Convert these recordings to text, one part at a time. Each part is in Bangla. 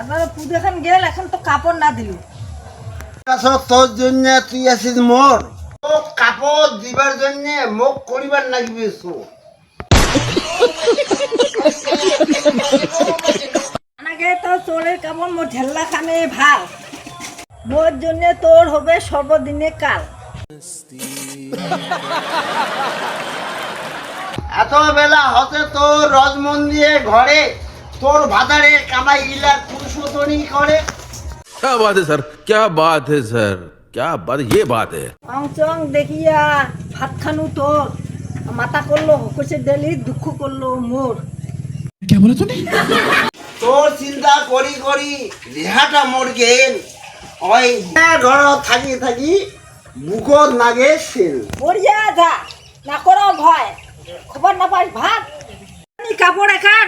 এবার পুজো এখন গেল এখন তো কাপড় না দিল। তোর জন্য তুই আসিস মোর। ও কাপড় দিবার জন্য মোক করিবার লাগবে সো। আগে তো চোরের কাপড় মোর ঢেল্লা খানে ভালো। মোর জন্য তোর হবে সর্বদিনে কাল। এত বেলা হতে তোর রজমন্দিরে ঘরে তোর ভাতারে কামাই গিলা পুরুষোত্তনি করে क्या बात है सर क्या बात है सर क्या बात ये बात है অংচং দেখিয়া ভাত খানু তোর মাথা করলো হকসে ডেলি দুঃখ করলো মোর তোর চিন্তা করি করি দেহাটা মোর গেল ওই ঘর থাকি থাকি বুকত নাগে সেল মরিয়া যা না করো ভয় খবর না পাস ভাত এই কাপড় এখান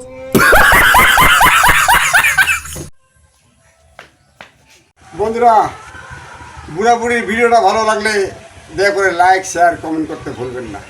বন্ধুরা বুড়াবুড়ির ভিডিওটা ভালো লাগলে দয়া করে লাইক শেয়ার কমেন্ট করতে ভুলবেন না।